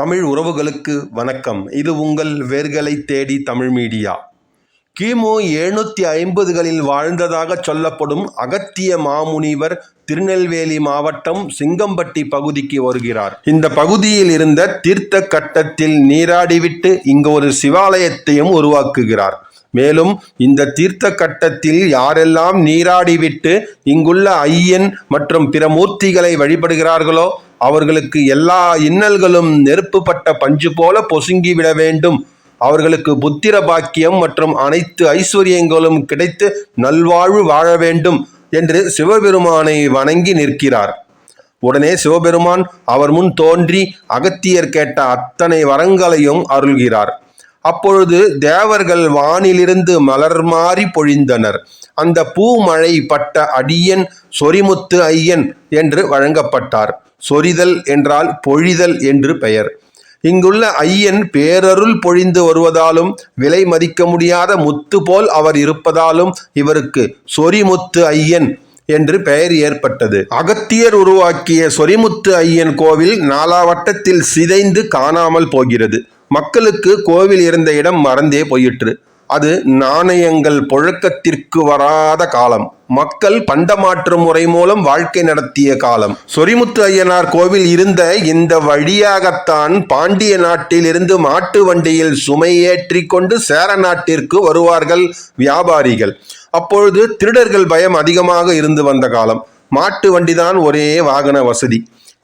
தமிழ் உறவுகளுக்கு வணக்கம். இது உங்கள் வேர்களை தேடி தமிழ் மீடியா. கிமு எழுநூற்றி ஐம்பதுகளில் வாழ்ந்ததாக சொல்லப்படும் அகத்திய மாமுனிவர் திருநெல்வேலி மாவட்டம் சிங்கம்பட்டி பகுதிக்கு வருகிறார். இந்த பகுதியில் இருந்த தீர்த்த கட்டத்தில் நீராடிவிட்டு இங்கு ஒரு சிவாலயத்தையும் உருவாக்குகிறார். மேலும் இந்த தீர்த்த கட்டத்தில் யாரெல்லாம் நீராடிவிட்டு இங்குள்ள ஐயன் மற்றும் பிற மூர்த்திகளை வழிபடுகிறார்களோ அவர்களுக்கு எல்லா இன்னல்களும் நெருப்புப்பட்ட பஞ்சு போல பொசுங்கி விட வேண்டும். அவர்களுக்கு புத்திர பாக்கியம் மற்றும் அனைத்து ஐஸ்வர்யங்களும் கிடைத்து நல்வாழ்வு வாழ வேண்டும் என்று சிவபெருமானை வணங்கி நிற்கிறார். உடனே சிவபெருமான் அவர் முன் தோன்றி அகத்தியர் கேட்ட அத்தனை வரங்களையும் அருள்கிறார். அப்பொழுது தேவர்கள் வானிலிருந்து மலர் மாறி பொழிந்தனர். அந்த பூமழை பட்ட அடியன் சொரிமுத்து ஐயன் என்று வழங்கப்பட்டார். சொரிதல் என்றால் பொழிதல் என்று பெயர். இங்குள்ள ஐயன் பேரருள் பொழிந்து வருவதாலும் விலை மதிக்க முடியாத முத்து போல் அவர் இருப்பதாலும் இவருக்கு சொரிமுத்து ஐயன் என்று பெயர் ஏற்பட்டது. அகத்தியர் உருவாக்கிய சொரிமுத்து ஐயன் கோவில் நாலாவட்டத்தில் சிதைந்து காணாமல் போகிறது. மக்களுக்கு கோவில் இருந்த இடம் மறந்தே போயிற்று. அது நாணயங்கள் புழக்கத்திற்கு வராத காலம். மக்கள் பண்டமாற்று முறை மூலம் வாழ்க்கை நடத்திய காலம். சொரிமுத்து ஐயனார் கோவில் இருந்த இந்த வழியாகத்தான் பாண்டிய நாட்டில் இருந்து மாட்டு வண்டியில் சுமை ஏற்றி கொண்டு சேர நாட்டிற்கு வருவார்கள் வியாபாரிகள். அப்பொழுது திருடர்கள் பயம் அதிகமாக இருந்து வந்த காலம். மாட்டு வண்டிதான் ஒரே வாகன வசதி.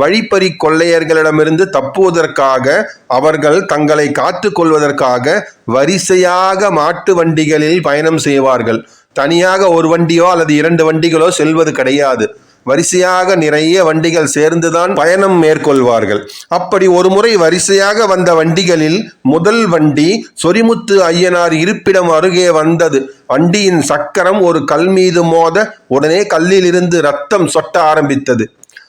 வழிப்பறி கொள்ளையர்களிடமிருந்து தப்புவதற்காக அவர்கள் தங்களை காத்து கொள்வதற்காக வரிசையாக மாட்டு வண்டிகளில் பயணம் செய்வார்கள். தனியாக ஒரு வண்டியோ அல்லது இரண்டு வண்டிகளோ செல்வது கிடையாது. வரிசையாக நிறைய வண்டிகள் சேர்ந்துதான் பயணம் மேற்கொள்வார்கள். அப்படி ஒரு முறை வரிசையாக வந்த வண்டிகளில் முதல் வண்டி சொரிமுத்து ஐயனார் இருப்பிடம் அருகே வந்தது. வண்டியின் சக்கரம் ஒரு கல் மீது மோத உடனே கல்லிலிருந்து ரத்தம் சொட்ட ஆரம்பித்தது.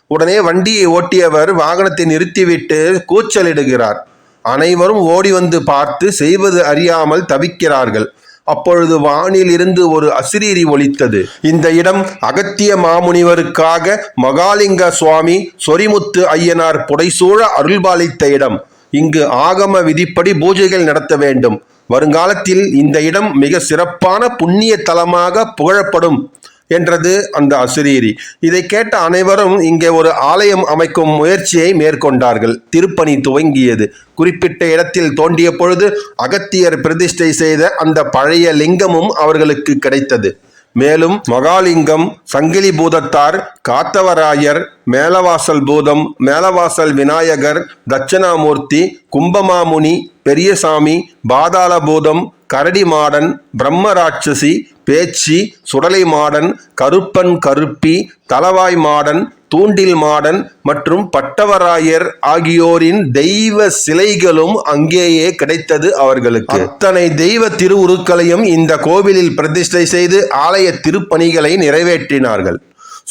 உடனே வண்டியை ஓட்டியவர் வாகனத்தை நிறுத்திவிட்டு கூச்சலிடுகிறார். அனைவரும் ஓடி வந்து பார்த்து செய்வது அறியாமல் தவிக்கிறார்கள். அப்பொழுது வானில் இருந்து ஒரு அசிரீரி ஒலித்தது. இந்த இடம் அகத்திய மாமுனிவருக்காக மகாலிங்க சுவாமி சொரிமுத்து ஐயனார் புடைசூழ அருள்பாலித்த இடம். இங்கு ஆகம விதிப்படி பூஜைகள் நடத்த வேண்டும். வருங்காலத்தில் இந்த இடம் மிக சிறப்பான புண்ணிய தலமாக புகழப்படும். என்றது அந்த அசுரீரி. இதை கேட்ட அனைவரும் இங்கே ஒரு ஆலயம் அமைக்கும் முயற்சியை மேற்கொண்டார்கள். திருப்பணி துவங்கியது. குறிப்பிட்ட இடத்தில் தோண்டிய பொழுது அகத்தியர் பிரதிஷ்டை செய்த அந்த பழைய லிங்கமும் அவர்களுக்கு கிடைத்தது. மேலும் மகாலிங்கம் சங்கிலி பூதத்தார் காத்தவராயர் மேலவாசல் பூதம் மேலவாசல் விநாயகர் தட்சிணாமூர்த்தி கும்பமாமுனி பெரியசாமி பாதாள பூதம் கரடி மாடன் பிரம்மராட்சசி பேச்சி சுடலை மாடன் கருப்பன் கருப்பி தலவாய் மாடன் தூண்டில் மாடன் மற்றும் பட்டவராயர் ஆகியோரின் தெய்வ சிலைகளும் அங்கேயே கிடைத்தது அவர்களுக்கு. அத்தனை தெய்வ திருவுருக்களையும் இந்த கோவிலில் பிரதிஷ்டை செய்து ஆலய திருப்பணிகளை நிறைவேற்றினார்கள்.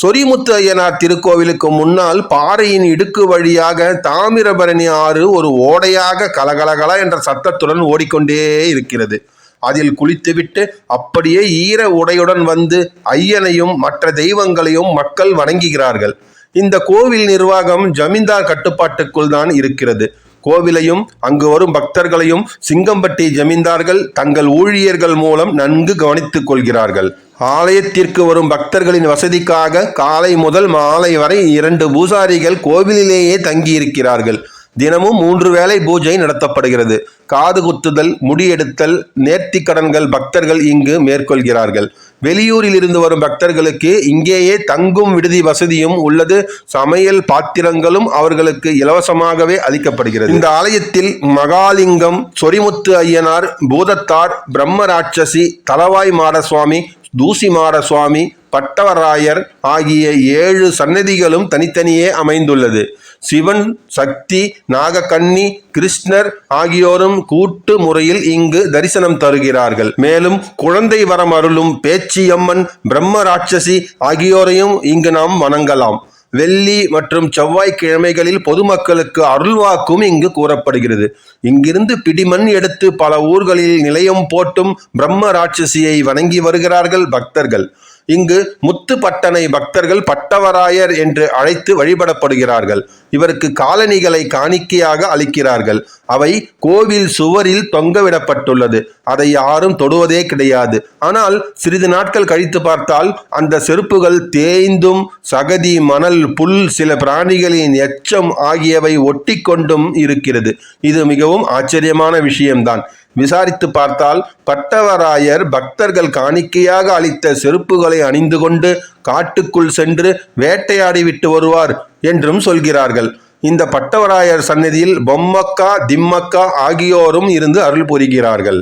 சொரிமுத்து ஐயனார் திருக்கோவிலுக்கு முன்னால் பாறையின் இடுக்கு வழியாக தாமிரபரணி ஆறு ஒரு ஓடையாக கலகலகல என்ற சத்தத்துடன் ஓடிக்கொண்டே இருக்கிறது. அதில் குளித்துவிட்டு அப்படியே ஈர உடையுடன் வந்து ஐயனையும் மற்ற தெய்வங்களையும் மக்கள் வணங்குகிறார்கள். இந்த கோவில் நிர்வாகம் ஜமீன்தார் கட்டுப்பாட்டுக்குள் தான் இருக்கிறது. கோவிலையும் அங்கு வரும் பக்தர்களையும் சிங்கம்பட்டி ஜமீன்தார்கள் தங்கள் ஊழியர்கள் மூலம் நன்கு கவனித்துக் கொள்கிறார்கள். ஆலயத்திற்கு வரும் பக்தர்களின் வசதிக்காக காலை முதல் மாலை வரை இரண்டு பூசாரிகள் கோவிலிலேயே தங்கியிருக்கிறார்கள். தினமும் மூன்று வேளை பூஜை நடத்தப்படுகிறது. காது குத்துதல் முடியெடுத்தல் நேர்த்தி கடன்கள் பக்தர்கள் இங்கு மேற்கொள்கிறார்கள். வெளியூரில் இருந்து வரும் பக்தர்களுக்கு இங்கேயே தங்கும் விடுதி வசதியும் உள்ளது. சமையல் பாத்திரங்களும் அவர்களுக்கு இலவசமாகவே அளிக்கப்படுகிறது. இந்த ஆலயத்தில் மகாலிங்கம் சொரிமுத்து ஐயனார் பூதத்தார் பிரம்ம ராட்சசி தலவாய் மாடசுவாமி தூசி சுவாமி பட்டவராயர் ஆகிய ஏழு சன்னதிகளும் தனித்தனியே அமைந்துள்ளது. சிவன் சக்தி நாகக்கண்ணி கிருஷ்ணர் ஆகியோரும் கூட்டு முறையில் இங்கு தரிசனம் தருகிறார்கள். மேலும் குழந்தை வரம் அருளும் பேச்சியம்மன் பிரம்ம ராட்சசி ஆகியோரையும் இங்கு நாம் வணங்கலாம். வெள்ளி மற்றும் செவ்வாய்க்கிழமைகளில் பொதுமக்களுக்கு அருள்வாக்கும் இங்கு கூறப்படுகிறது. இங்கிருந்து பிடிமண் எடுத்து பல ஊர்களில் நிலையம் போட்டும் பிரம்ம ராட்சசியை வணங்கி வருகிறார்கள் பக்தர்கள். இங்கு முத்துப்பட்டனை பக்தர்கள் பட்டவராயர் என்று அழைத்து வழிபடப்படுகிறார்கள். இவருக்கு காலணிகளை காணிக்கையாக அளிக்கிறார்கள். அவை கோவில் சுவரில் தொங்கவிடப்பட்டுள்ளது. அதை யாரும் தொடுவதே கிடையாது. ஆனால் சிறிது நாட்கள் கழித்து பார்த்தால் அந்த செருப்புகள் தேய்ந்தும் சகதி மணல் புல் சில பிராணிகளின் எச்சம் ஆகியவை ஒட்டி கொண்டும் இருக்கிறது. இது மிகவும் ஆச்சரியமான விஷயம்தான். விசாரித்து பார்த்தால் பட்டவராயர் பக்தர்கள் காணிக்கையாக அளித்த செருப்புகளை அணிந்து கொண்டு காட்டுக்குள் சென்று வேட்டையாடி விட்டு வருவார் என்றும் சொல்கிறார்கள். இந்த பட்டவராயர் சன்னதியில் பொம்மக்கா திம்மக்கா ஆகியோரும் இருந்து அருள் புரிகிறார்கள்.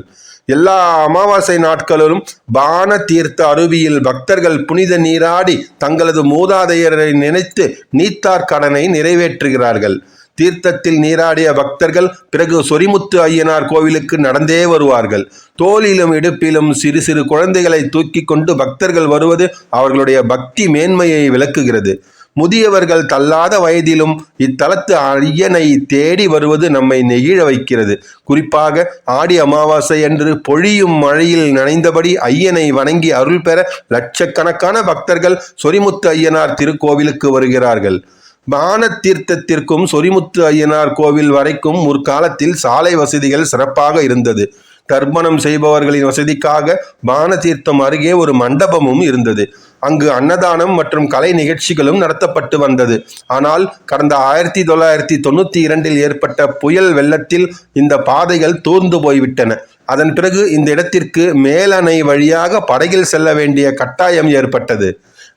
எல்லா அமாவாசை நாட்களிலும் பான தீர்த்த அருவியில் பக்தர்கள் புனித நீராடி தங்களது மூதாதையரை நினைத்து நீத்தார் கடனை நிறைவேற்றுகிறார்கள். தீர்த்தத்தில் நீராடிய பக்தர்கள் பிறகு சொரிமுத்து ஐயனார் கோவிலுக்கு நடந்தே வருவார்கள். தோளிலும் இடுப்பிலும் சிறு சிறு குழந்தைகளை தூக்கி கொண்டு பக்தர்கள் வருவது அவர்களுடைய பக்தி மேன்மையை விளக்குகிறது. முதியவர்கள் தள்ளாத வயதிலும் இத்தலத்து ஐயனை தேடி வருவது நம்மை நெகிழ வைக்கிறது. குறிப்பாக ஆடி அமாவாசை அன்று பொழியும் மழையில் நனைந்தபடி ஐயனை வணங்கி அருள் பெற லட்சக்கணக்கான பக்தர்கள் சொரிமுத்து ஐயனார் திருக்கோவிலுக்கு வருகிறார்கள். பான தீர்த்தத்திற்கும் சொரிமுத்து ஐயனார் கோவில் வரைக்கும் முற்காலத்தில் சாலை வசதிகள் சிறப்பாக இருந்தது. தர்ப்பணம் செய்பவர்களின் வசதிக்காக பான தீர்த்தம் அருகே ஒரு மண்டபமும் இருந்தது. அங்கு அன்னதானம் மற்றும் கலை நிகழ்ச்சிகளும் நடத்தப்பட்டு வந்தது. ஆனால் கடந்த ஆயிரத்தி தொள்ளாயிரத்தி தொண்ணூற்றி இரண்டில் ஏற்பட்ட புயல் வெள்ளத்தில் இந்த பாதைகள் தூர்ந்து போய்விட்டன. அதன் பிறகு இந்த இடத்திற்கு மேலணை வழியாக படகில் செல்ல வேண்டிய கட்டாயம் ஏற்பட்டது.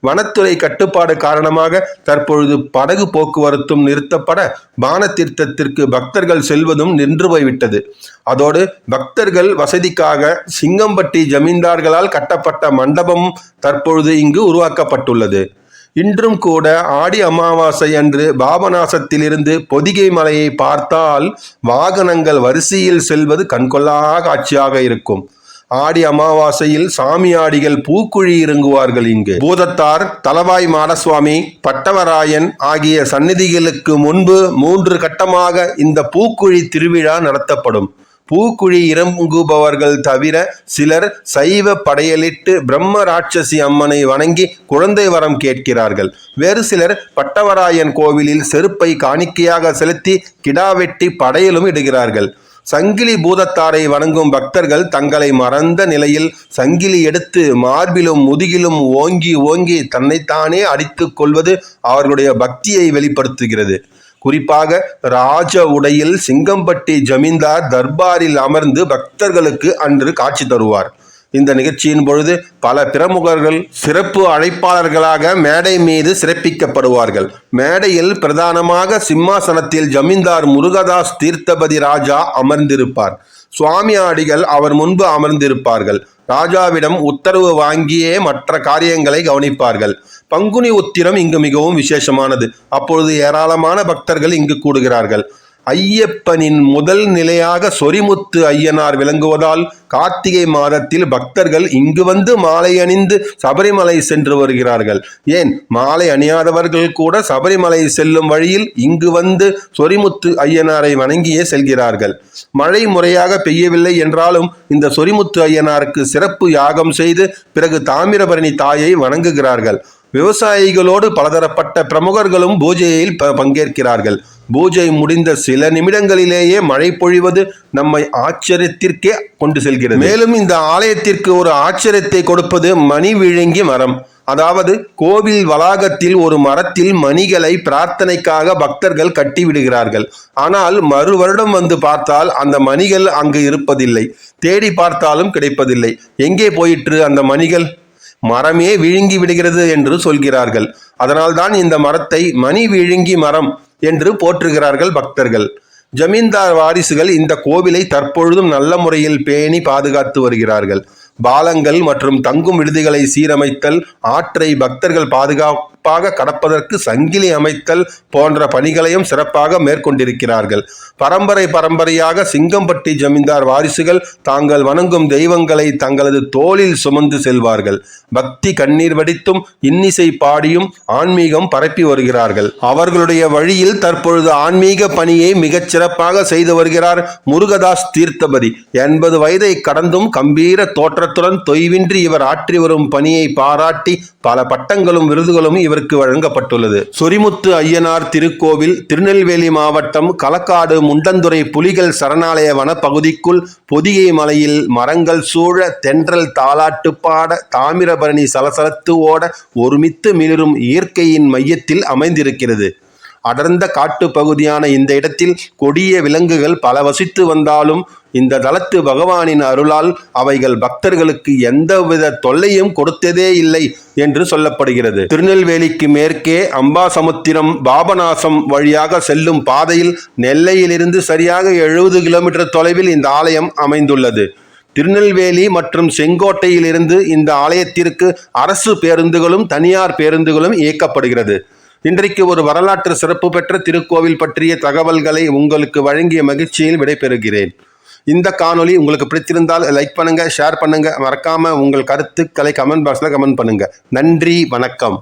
வனத்துறை கட்டுப்பாடு காரணமாக தற்பொழுது படகு போக்குவரத்தும் நிறுத்தப்பட பானதீர்த்தத்திற்கு பக்தர்கள் செல்வதும் நின்று போய்விட்டது. அதோடு பக்தர்கள் வசதிக்காக சிங்கம்பட்டி ஜமீன்தார்களால் கட்டப்பட்ட மண்டபம் தற்பொழுது இங்கு உருவாக்கப்பட்டுள்ளது. இன்றும் கூட ஆடி அமாவாசை அன்று பாபநாசத்திலிருந்து பொதிகை மலையை பார்த்தால் வாகனங்கள் வரிசையில் செல்வது கண்கொள்ளா காட்சியாக இருக்கும். ஆடி அமாவாசையில் சாமியாடிகள் பூக்குழி இறங்குவார்கள் இங்கு. பூதத்தார் தலவாய் மாடசுவாமி பட்டவராயன் ஆகிய சந்நிதிகளுக்கு முன்பு மூன்று கட்டமாக இந்த பூக்குழி திருவிழா நடத்தப்படும். பூக்குழி இறங்குபவர்கள் தவிர சிலர் சைவ படையலிட்டு பிரம்ம ராட்சசி அம்மனை வணங்கி குழந்தை வரம் கேட்கிறார்கள். வேறு சிலர் பட்டவராயன் கோவிலில் செருப்பை காணிக்கையாக செலுத்தி கிடா வெட்டி படையலும் இடுகிறார்கள். சங்கிலி பூதத்தாரை வணங்கும் பக்தர்கள் தங்களை மறந்த நிலையில் சங்கிலி எடுத்து மார்பிலும் முதுகிலும் ஓங்கி ஓங்கி தன்னைத்தானே அடித்து கொள்வது அவர்களுடைய பக்தியை வெளிப்படுத்துகிறது. குறிப்பாக ராஜ உடையில் சிங்கம்பட்டி ஜமீன்தார் தர்பாரில் அமர்ந்து பக்தர்களுக்கு அன்று காட்சி தருவார். இந்த நிகழ்ச்சியின் பொழுது பல பிரமுகர்கள் சிறப்பு அழைப்பாளர்களாக மேடை மீது சிறப்பிக்கப்படுவார்கள். மேடையில் பிரதானமாக சிம்மாசனத்தில் ஜமீன்தார் முருகதாஸ் தீர்த்தபதி ராஜா அமர்ந்திருப்பார். சுவாமியாடிகள் அவர் முன்பு அமர்ந்திருப்பார்கள். ராஜாவிடம் உத்தரவு வாங்கியே மற்ற காரியங்களை கவனிப்பார்கள். பங்குனி உத்திரம் இங்கு மிகவும் விசேஷமானது. அப்பொழுது ஏராளமான பக்தர்கள் இங்கு கூடுகிறார்கள். ஐயப்பனின் முதல் நிலையாக சொரிமுத்து ஐயனார் விளங்குவதால் கார்த்திகை மாதத்தில் பக்தர்கள் இங்கு வந்து மாலை அணிந்து சபரிமலை சென்று வருகிறார்கள். ஏன்? மாலை அணியாதவர்கள் கூட சபரிமலை செல்லும் வழியில் இங்கு வந்து சொரிமுத்து ஐயனாரை வணங்கியே செல்கிறார்கள். மழை முறையாக பெய்யவில்லை என்றாலும் இந்த சொரிமுத்து ஐயனாருக்கு சிறப்பு யாகம் செய்து பிறகு தாமிரபரணி தாயை வணங்குகிறார்கள். விவசாயிகளோடு பலதரப்பட்ட பிரமுகர்களும் பூஜையில் ப- பங்கேற்கிறார்கள். பூஜை முடிந்த சில நிமிடங்களிலேயே மழை பொழிவது நம்மை ஆச்சரியத்திற்கே கொண்டு செல்கிறது. மேலும் இந்த ஆலயத்திற்கு ஒரு ஆச்சரியத்தை கொடுப்பது மணி விழுங்கி மரம். அதாவது கோவில் வளாகத்தில் ஒரு மரத்தில் மணிகளை பிரார்த்தனைக்காக பக்தர்கள் கட்டிவிடுகிறார்கள். ஆனால் மறு வருடம் வந்து பார்த்தால் அந்த மணிகள் அங்கு இருப்பதில்லை. தேடி பார்த்தாலும் கிடைப்பதில்லை. எங்கே போயிற்று அந்த மணிகள்? மரமே விழுங்கி விடுகிறது என்று சொல்கிறார்கள். அதனால்தான் இந்த மரத்தை மணி விழுங்கி மரம் என்று போற்றுகிறார்கள் பக்தர்கள். ஜமீன்தார் வாரிசுகள் இந்த கோவிலை தற்பொழுதும் நல்ல முறையில் பேணி பாதுகாத்து வருகிறார்கள். பாலங்கள் மற்றும் தங்கும் விடுதிகளை சீரமைத்தல் ஆற்றை பக்தர்கள் பாதுகாப்பாக கடப்பதற்கு சங்கிலி அமைத்தல் போன்ற பணிகளையும் சிறப்பாக மேற்கொண்டிருக்கிறார்கள். பரம்பரை பரம்பரையாக சிங்கம்பட்டி ஜமீன்தார் வாரிசுகள் தாங்கள் வணங்கும் தெய்வங்களை தங்களது தோளில் சுமந்து செல்வார்கள். பக்தி கண்ணீர் வடித்தும் இன்னிசை பாடியும் ஆன்மீகம் பரப்பி வருகிறார்கள். அவர்களுடைய வழியில் தற்பொழுது ஆன்மீக பணியை மிகச் சிறப்பாக செய்து வருகிறார் முருகதாஸ் தீர்த்தபதி. எண்பது வயதை கடந்தும் கம்பீர தோற்ற தன்னடக்கத்துடன் தொய்வின்றி இவர் ஆற்றி வரும் பணியை பாராட்டி பல பட்டங்களும் விருதுகளும் இவருக்கு வழங்கப்பட்டுள்ளது. சொரிமுத்து ஐயனார் திருக்கோவில் திருநெல்வேலி மாவட்டம் களக்காடு முண்டந்துறை புலிகள் சரணாலய வனப்பகுதிக்குள் பொதிகை மலையில் மரங்கள் சூழ தென்றல் தாலாட்டு பாட தாமிரபரணி சலசலத்து ஓட ஒருமித்து மிளிரும் இயற்கையின் மையத்தில் அமைந்திருக்கிறது. அடர்ந்த காட்டுப் பகுதியான இந்த இடத்தில் கொடிய விலங்குகள் பல வசித்து வந்தாலும் இந்த தளத்து பகவானின் அருளால் அவைகள் பக்தர்களுக்கு எந்தவித தொல்லையும் கொடுத்ததே இல்லை என்று சொல்லப்படுகிறது. திருநெல்வேலிக்கு மேற்கே அம்பாசமுத்திரம் பாபநாசம் வழியாக செல்லும் பாதையில் நெல்லையிலிருந்து சரியாக எழுபது கிலோமீட்டர் தொலைவில் இந்த ஆலயம் அமைந்துள்ளது. திருநெல்வேலி மற்றும் செங்கோட்டையிலிருந்து இந்த ஆலயத்திற்கு அரசு பேருந்துகளும் தனியார் பேருந்துகளும் இயக்கப்படுகிறது. இன்றைக்கு ஒரு வரலாற்று சிறப்பு பெற்ற திருக்கோவில் பற்றிய தகவல்களை உங்களுக்கு வழங்கிய மகிழ்ச்சியில் விடைபெறுகிறேன். இந்த காணொளி உங்களுக்கு பிடித்திருந்தால் லைக் பண்ணுங்க ஷேர் பண்ணுங்க. மறக்காம உங்கள் கருத்துக்களை கமெண்ட் பாக்ஸில் கமெண்ட் பண்ணுங்க. நன்றி வணக்கம்.